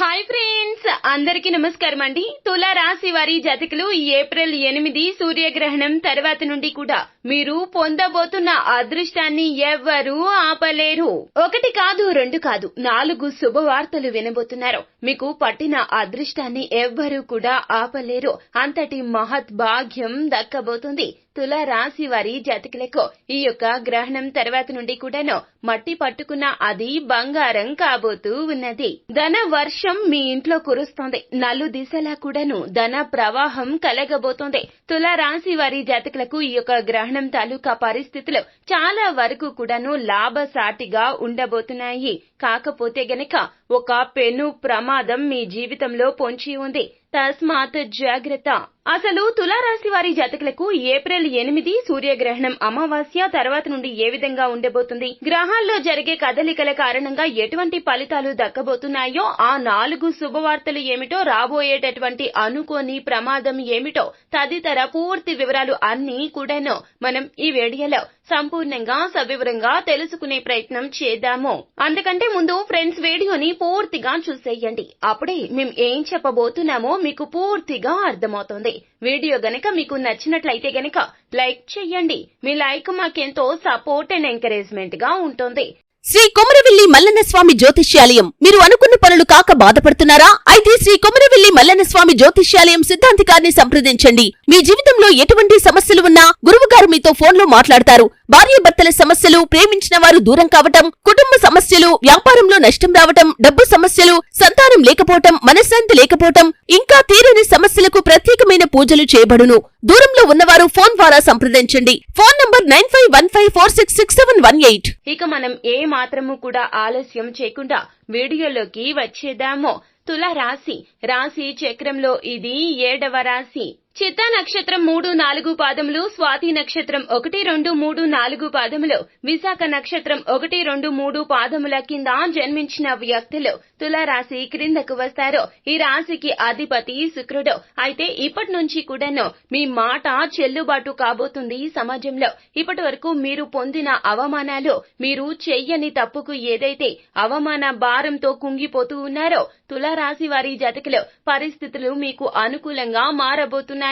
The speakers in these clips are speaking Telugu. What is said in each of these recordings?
హాయ్ ఫ్రెండ్స్ అందరికీ నమస్కారం అండి. తుల రాశి వారి జాతకులు ఏప్రిల్ ఎనిమిది సూర్యగ్రహణం తర్వాత నుండి కూడా మీరు పొందబోతున్న అదృష్టాన్ని ఎవ్వరూ ఆపలేరు. ఒకటి కాదు రెండు కాదు నాలుగు శుభవార్తలు వినబోతున్నారు. మీకు పట్టిన అదృష్టాన్ని ఎవ్వరూ కూడా ఆపలేరు. అంతటి మహత్ భాగ్యం దక్కబోతుంది. తుల రాశి వారి జాతకులకు ఈ యొక్క గ్రహణం తర్వాత నుండి కూడాను మట్టి పట్టుకున్న అది బంగారం కాబోతూ ఉన్నది. ధన వర్షం మీ ఇంట్లో కురుస్తోంది. నలు దిశలా కూడాను ధన ప్రవాహం కలగబోతోంది. తుల రాశి వారి జాతకులకు ఈ యొక్క గ్రహణం తాలూకా పరిస్థితులు చాలా వరకు కూడాను లాభసాటిగా ఉండబోతున్నాయి. కాకపోతే గనక ఒక పెను ప్రమాదం మీ జీవితంలో పొంచి ఉంది. తస్మాత్ జాగ్రత్త. అసలు తులారాశి వారి జాతకులకు ఏప్రిల్ ఎనిమిది సూర్యగ్రహణం అమావాస్య తర్వాత నుండి ఏ విధంగా ఉండబోతుంది? గ్రహాల్లో జరిగే కదలికల కారణంగా ఎటువంటి ఫలితాలు దక్కబోతున్నాయో ఆ నాలుగు శుభవార్తలు ఏమిటో రాబోయేటటువంటి అనుకోని ప్రమాదం ఏమిటో తదితర పూర్తి వివరాలు అన్నీ కూడాను మనం ఈ వీడియోలో సంపూర్ణంగా సవివరంగా తెలుసుకునే ప్రయత్నం చేద్దాము. అందుకంటే ముందు ఫ్రెండ్స్ వీడియోని పూర్తిగా చూసేయండి. అప్పుడే మేము ఏం చెప్పబోతున్నామో మీకు పూర్తిగా అర్థమవుతుంది. వీడియో గనక మీకు నచ్చినట్లయితే గనక లైక్ చేయండి మీ లైక్ మాకెంతో సపోర్ట్ అండ్ ఎంకరేజ్మెంట్గా ఉంటుంది. శ్రీ కొమరవెల్లి మల్లన్న స్వామి జ్యోతిష్యాలయం. మీరు అనుకున్న పనులు కాక బాధపడుతున్నారా? అయితే శ్రీ కొమరవెల్లి మల్లన్న స్వామి జ్యోతిష్యాలయం సిద్ధాంతికారిని సంప్రదించండి. మీ జీవితంలో ఎటువంటి సమస్యలు ఉన్నా గురువుగారు మీతో ఫోన్లో మాట్లాడతారు. భార్యాభర్తల సమస్యలు ప్రేమించిన వారు దూరం కావటం కుటుంబ సమస్యలు వ్యాపారంలో నష్టం రావటం డబ్బు సమస్యలు సంతానం లేకపోవటం మనశ్శాంతి లేకపోవటం ఇంకా తీరని సమస్యలకు ప్రత్యేకమైన పూజలు చేయబడును. దూరంలో ఉన్నవారు ఫోన్ ద్వారా సంప్రదించండి. Phone number nine five one five four six six seven one eight. ఇక మనం ఏ మాత్రము కూడా ఆలస్యం చేయకుండా వీడియోలోకి వచ్చేదామో తుల రాశి రాశి చక్రంలో ఇది ఏడవ రాశి. చిత్తా నక్షత్రం మూడు నాలుగు పాదములు స్వాతి నక్షత్రం ఒకటి రెండు మూడు నాలుగు పాదములు విశాఖ నక్షత్రం ఒకటి రెండు మూడు పాదముల కింద జన్మించిన వ్యక్తులు తుల రాశి క్రిందకు వస్తారు. ఈ రాశికి అధిపతి శుక్రుడు. అయితే ఇప్పటి నుంచి కూడాను మీ మాట చెల్లుబాటు కాబోతుంది సమాజంలో. ఇప్పటి వరకు మీరు పొందిన అవమానాలు మీరు చెయ్యని తప్పుకు ఏదైతే అవమాన భారంతో కుంగిపోతూ ఉన్నారో తులారాశి వారి జాతకులు పరిస్థితులు మీకు అనుకూలంగా మారబోతున్నాయి.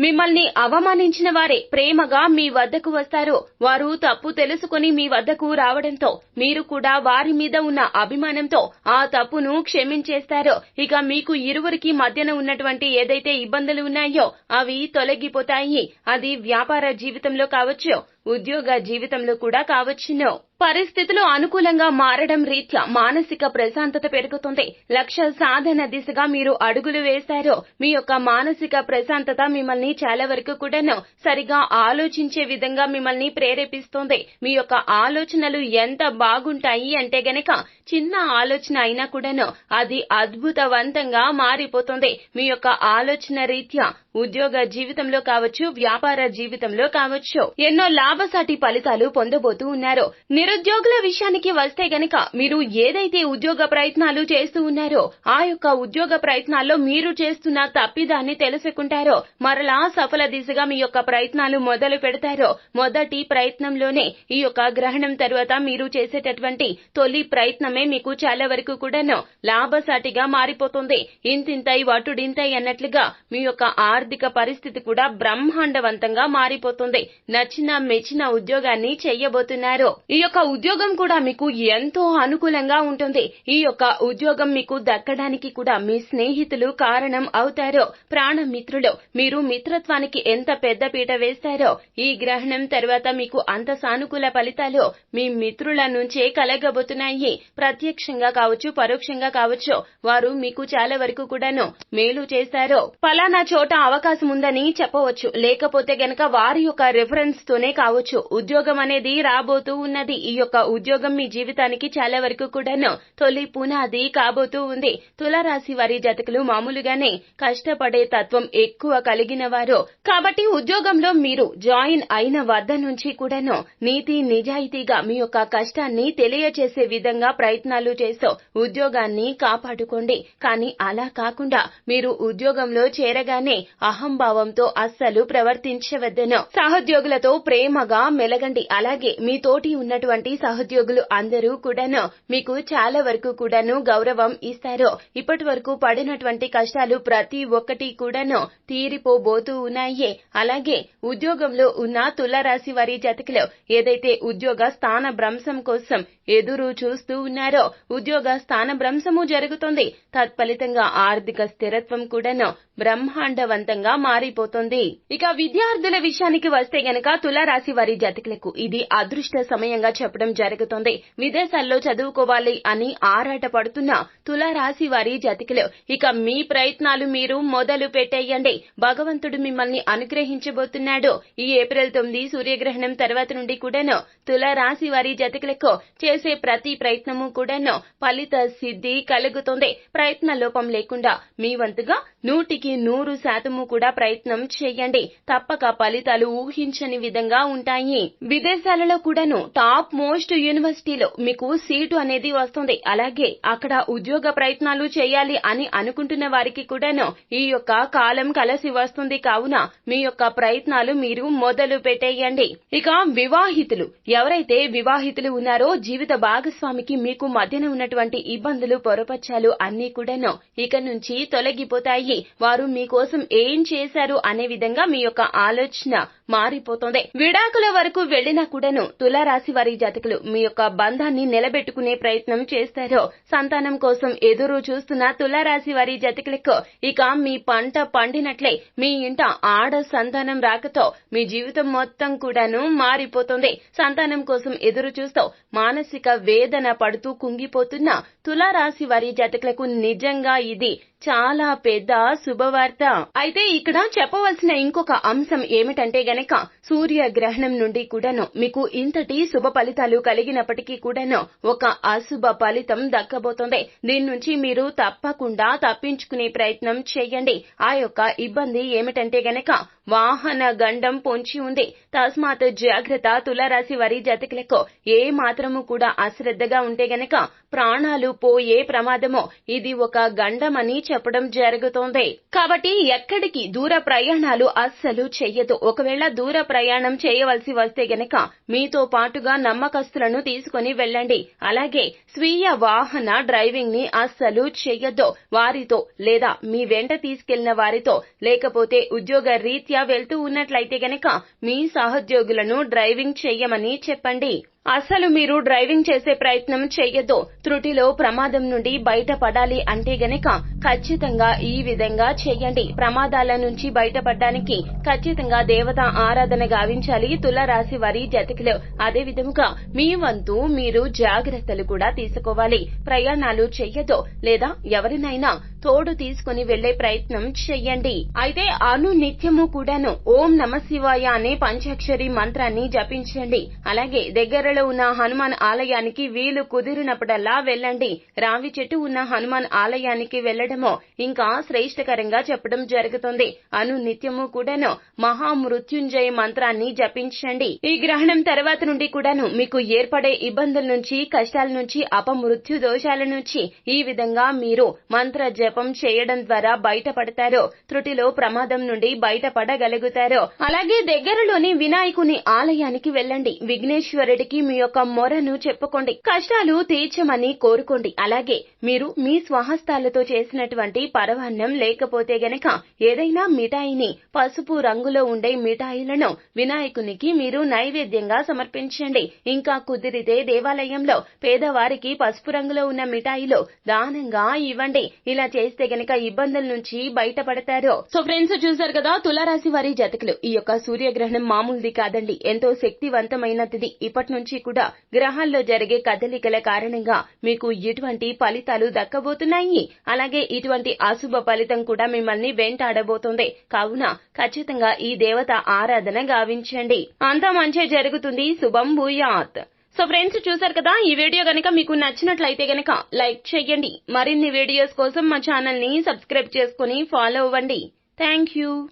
మిమ్మల్ని అవమానించిన వారే ప్రేమగా మీ వద్దకు వస్తారు. వారు తప్పు తెలుసుకుని మీ వద్దకు రావడంతో మీరు కూడా వారి మీద ఉన్న అభిమానంతో ఆ తప్పును క్షమించేస్తారు. ఇక మీకు ఇరువురికి మధ్యన ఉన్నటువంటి ఏదైతే ఇబ్బందులు ఉన్నాయో అవి తొలగిపోతాయి. అది వ్యాపార జీవితంలో కావచ్చు ఉద్యోగ జీవితంలో కూడా కావచ్చును. పరిస్థితులు అనుకూలంగా మారడం రీత్యా మానసిక ప్రశాంతత పెరుగుతుంది. లక్ష్య సాధన దిశగా మీరు అడుగులు వేశారో. మీ యొక్క మానసిక ప్రశాంతత మిమ్మల్ని చాలా వరకు కూడాను సరిగా ఆలోచించే విధంగా మిమ్మల్ని ప్రేరేపిస్తుంది. మీ యొక్క ఆలోచనలు ఎంత బాగుంటాయి అంటే గనక చిన్న ఆలోచన అయినా కూడాను అది అద్భుతవంతంగా మారిపోతుంది. మీ యొక్క ఆలోచన రీత్యా ఉద్యోగ జీవితంలో కావచ్చు వ్యాపార జీవితంలో కావచ్చు. ఎన్నో లాభసాటి ఫలితాలు పొందబోతూ ఉన్నారు. నిరుద్యోగుల విషయానికి వస్తే గనక మీరు ఏదైతే ఉద్యోగ ప్రయత్నాలు చేస్తూ ఉన్నారో ఆ యొక్క ఉద్యోగ ప్రయత్నాల్లో మీరు చేస్తున్న తప్పిదాన్ని తెలుసుకుంటారో మరలా సఫల దిశగా మీ యొక్క ప్రయత్నాలు మొదలు పెడతారో మొదటి ప్రయత్నంలోనే ఈ యొక్క గ్రహణం తర్వాత మీరు చేసేటటువంటి తొలి ప్రయత్నమే మీకు చాలా వరకు కూడాను లాభసాటిగా మారిపోతుంది. ఇంతింతై వటుడింతై అన్నట్లుగా మీ యొక్క ఆర్థిక పరిస్థితి కూడా బ్రహ్మాండవంతంగా మారిపోతుంది. నచ్చిన మెచ్చిన ఉద్యోగాన్ని చేయబోతున్నారు. ఈ యొక్క ఉద్యోగం కూడా మీకు ఎంతో అనుకూలంగా ఉంటుంది. ఈ యొక్క ఉద్యోగం మీకు దక్కడానికి కూడా మీ స్నేహితులు కారణం అవుతారు. ప్రాణమిత్రులు మీరు మిత్రత్వానికి ఎంత పెద్ద పీట వేస్తారో ఈ గ్రహణం తర్వాత మీకు అంత సానుకూల ఫలితాలు మీ మిత్రుల నుంచే కలగబోతున్నాయి. ప్రత్యక్షంగా కావచ్చు పరోక్షంగా కావచ్చు వారు మీకు చాలా వరకు కూడాను మేలు చేశారో పలానా చోట అవకాశం ఉందని చెప్పవచ్చు. లేకపోతే గనక వారి యొక్క రిఫరెన్స్ తోనే కావచ్చు. ఉద్యోగం అనేది రాబోతూ ఉన్నది. ఈ యొక్క ఉద్యోగం మీ జీవితానికి చాలా వరకు కూడాను తొలి పునాది కాబోతూ ఉంది. తులారాశి వారి జతకులు మామూలుగానే కష్టపడే తత్వం ఎక్కువ కలిగిన వారు. కాబట్టి ఉద్యోగంలో మీరు జాయిన్ అయిన వద్ద నుంచి కూడాను నీతి నిజాయితీగా మీ యొక్క కష్టాన్ని తెలియచేసే విధంగా ప్రయత్నాలు చేస్తూ ఉద్యోగాన్ని కాపాడుకోండి. కానీ అలా కాకుండా మీరు ఉద్యోగంలో చేరగానే అహంభావంతో అస్సలు ప్రవర్తించవద్దను. సహోద్యోగులతో ప్రేమ ప్రేమగా మెలగండి. అలాగే మీ తోటి ఉన్నటువంటి సహోద్యోగులు అందరూ కూడాను మీకు చాలా వరకు కూడాను గౌరవం ఇస్తారు. ఇప్పటి వరకు పడినటువంటి కష్టాలు ప్రతి ఒక్కటి కూడాను తీరిపోబోతూ ఉన్నాయి. అలాగే ఉద్యోగంలో ఉన్న తులరాశి వారి జతకిలో ఏదైతే ఉద్యోగ స్థాన భ్రంశం కోసం ఎదురు చూస్తూ ఉన్నారో ఉద్యోగ స్థాన భ్రంశము జరుగుతుంది. తత్ఫలితంగా ఆర్థిక స్థిరత్వం కూడాను బ్రహ్మాండవంతంగా మారిపోతుంది. ఇక విద్యార్థుల విషయానికి వస్తే గనక తులారాశి వారి జతకులకు ఇది అదృష్ట సమయంగా చెప్పడం జరుగుతుంది. విదేశాల్లో చదువుకోవాలి అని ఆరాట పడుతున్న తులారాశి వారి జతకులు ఇక మీ ప్రయత్నాలు మీరు మొదలు పెట్టేయండి. భగవంతుడు మిమ్మల్ని అనుగ్రహించబోతున్నాడు. ఈ ఏప్రిల్ తొమ్మిది సూర్యగ్రహణం తర్వాత నుండి కూడాను తులారాశి వారి జతకులకు చేసే ప్రతి ప్రయత్నము కూడాను ఫలిత సిద్ధి కలుగుతుంది. ప్రయత్న లోపం లేకుండా మీ వంతుగా నూటికి నూరు శాతము కూడా ప్రయత్నం చేయండి. తప్పక ఫలితాలు ఊహించని విధంగా ఉంటాయి. విదేశాలలో కూడాను టాప్ మోస్ట్ యూనివర్సిటీలో మీకు సీటు అనేది వస్తుంది. అలాగే అక్కడ ఉద్యోగ ప్రయత్నాలు చేయాలి అని అనుకుంటున్న వారికి కూడాను ఈ యొక్క కాలం కలసి వస్తుంది. కావున మీ యొక్క ప్రయత్నాలు మీరు మొదలు పెట్టేయండి. ఇక వివాహితులు. ఎవరైతే వివాహితులు ఉన్నారో జీవిత భాగస్వామికి మీకు మధ్యన ఉన్నటువంటి ఇబ్బందులు పొరపచ్చాలు అన్ని కూడాను ఇక నుంచి తొలగిపోతాయి. వారు మీకోసం ఏం చేశారు అనే విధంగా మీ యొక్క ఆలోచన మారిపోతుంది. విడాకుల వరకు వెళ్ళినా కూడాను తులారాశి వారి జాతకులు మీ యొక్క బంధాన్ని నిలబెట్టుకునే ప్రయత్నం చేస్తారో సంతానం కోసం ఎదురు చూస్తున్న తులారాశి వారి జాతకులకు ఇక మీ పంట పండినట్లే మీ ఇంట ఆడ సంతానం రాకతో మీ జీవితం మొత్తం కూడాను మారిపోతుంది. సంతానం కోసం ఎదురు చూస్తూ మానసిక వేదన పడుతూ కుంగిపోతున్న తులారాశి వారి జాతకులకు నిజంగా ఇది చాలా పెద్ద శుభవార్త. అయితే ఇక్కడ చెప్పవలసిన ఇంకొక అంశం ఏమిటంటే గనక సూర్య గ్రహణం నుండి కూడాను మీకు ఇంతటి శుభ ఫలితాలు కలిగినప్పటికీ కూడాను ఒక అశుభ ఫలితం దక్కబోతోంది. దీని నుంచి మీరు తప్పకుండా తప్పించుకునే ప్రయత్నం చేయండి. ఆ యొక్క ఇబ్బంది ఏమిటంటే గనక వాహన గండం పొంచి ఉంది. తస్మాత్ జాగ్రత్త తులారాశి వారి జాతకులకు ఏ మాత్రము కూడా అశ్రద్ధగా ఉంటే గనక ప్రాణాలు పోయే ప్రమాదమో ఇది ఒక గండమని చెప్పడం జరుగుతోంది. కాబట్టి ఎక్కడికి దూర ప్రయాణాలు అస్సలు చెయ్యదు. ఒకవేళ దూర ప్రయాణం చేయవలసి వస్తే గనక మీతో పాటుగా నమ్మకస్తులను తీసుకుని వెళ్ళండి. అలాగే స్వీయ వాహన డ్రైవింగ్ని అస్సలు చెయ్యొద్దు. వారితో లేదా మీ వెంట తీసుకెళ్ళిన వారితో లేకపోతే ఉద్యోగ రీత్యా వెళ్తూ ఉన్నట్లయితే గనక మీ సహోద్యోగులను డ్రైవింగ్ చెయ్యమని చెప్పండి. అసలు మీరు డ్రైవింగ్ చేసే ప్రయత్నం చెయ్యొద్దు. త్రుటిలో ప్రమాదం నుండి బయటపడాలి అంటే గనక ఖచ్చితంగా ఈ విధంగా చెయ్యండి. ప్రమాదాల నుంచి బయటపడడానికి ఖచ్చితంగా దేవత ఆరాధన గావించాలి. తులరాశి వారి జతకులు. అదే విధముగా మీ వంతు మీరు జాగ్రత్తలు కూడా తీసుకోవాలి. ప్రయాణాలు చెయ్యొద్దు. లేదా ఎవరినైనా తోడు తీసుకుని వెళ్ళే ప్రయత్నం చెయ్యండి. అయితే అను నిత్యము కూడాను ఓం నమ శివాయ అనే పంచాక్షరి మంత్రాన్ని జపించండి. అలాగే దగ్గరలో దగ్గరలో ఉన్న హనుమాన్ ఆలయానికి వీలు కుదిరినప్పుడల్లా వెళ్ళండి. రావి చెట్టు ఉన్న హనుమాన్ ఆలయానికి వెళ్ళడమో ఇంకా శ్రేష్టకరంగా చెప్పడం జరుగుతుంది. అను నిత్యము కూడాను మహామృత్యుంజయ మంత్రాన్ని జపించండి. ఈ గ్రహణం తర్వాత నుండి కూడాను మీకు ఏర్పడే ఇబ్బందుల నుంచి కష్టాల నుంచి అపమృత్యు దోషాల నుంచి ఈ విధంగా మీరు మంత్ర జపం చేయడం ద్వారా బయటపడతారో. త్రుటిలో ప్రమాదం నుండి బయటపడగలుగుతారో. అలాగే దగ్గరలోని వినాయకుని ఆలయానికి వెళ్ళండి. విఘ్నేశ్వరుడికి మీ యొక్క మొరను చెప్పుకోండి. కష్టాలు తీర్చమని కోరుకోండి. అలాగే మీరు మీ స్వహస్తాలతో చేసినటువంటి పరవాన్నం లేకపోతే గనక ఏదైనా మిఠాయిని పసుపు రంగులో ఉండే మిఠాయిలను వినాయకునికి మీరు నైవేద్యంగా సమర్పించండి. ఇంకా కుదిరితే దేవాలయంలో పేదవారికి పసుపు రంగులో ఉన్న మిఠాయిలు దానంగా ఇవ్వండి. ఇలా చేస్తే గనక ఇబ్బందుల నుంచి బయటపడతారు. సో ఫ్రెండ్స్ చూసారు కదా తులారాశి వారి జతకులు. ఈ యొక్క సూర్యగ్రహణం మామూలుది కాదండి. ఎంతో శక్తివంతమైనది ఇప్పటి నుంచి కూడా గ్రహాల్లో జరిగే కదలికల కారణంగా మీకు ఇటువంటి ఫలితాలు దక్కబోతున్నాయి. అలాగే ఇటువంటి అశుభ ఫలితం కూడా మిమ్మల్ని వెంటాడబోతోంది. కావున ఖచ్చితంగా ఈ దేవత ఆరాధన గావించండి. అంతా మంచి జరుగుతుంది. శుభం భూయాత్. సో ఫ్రెండ్స్ చూసారు కదా? ఈ వీడియో గనక మీకు నచ్చినట్లయితే గనక లైక్ చేయండి. మరిన్ని వీడియోస్ కోసం మా ఛానల్ని సబ్స్క్రైబ్ చేసుకుని ఫాలో అవ్వండి. Thank you.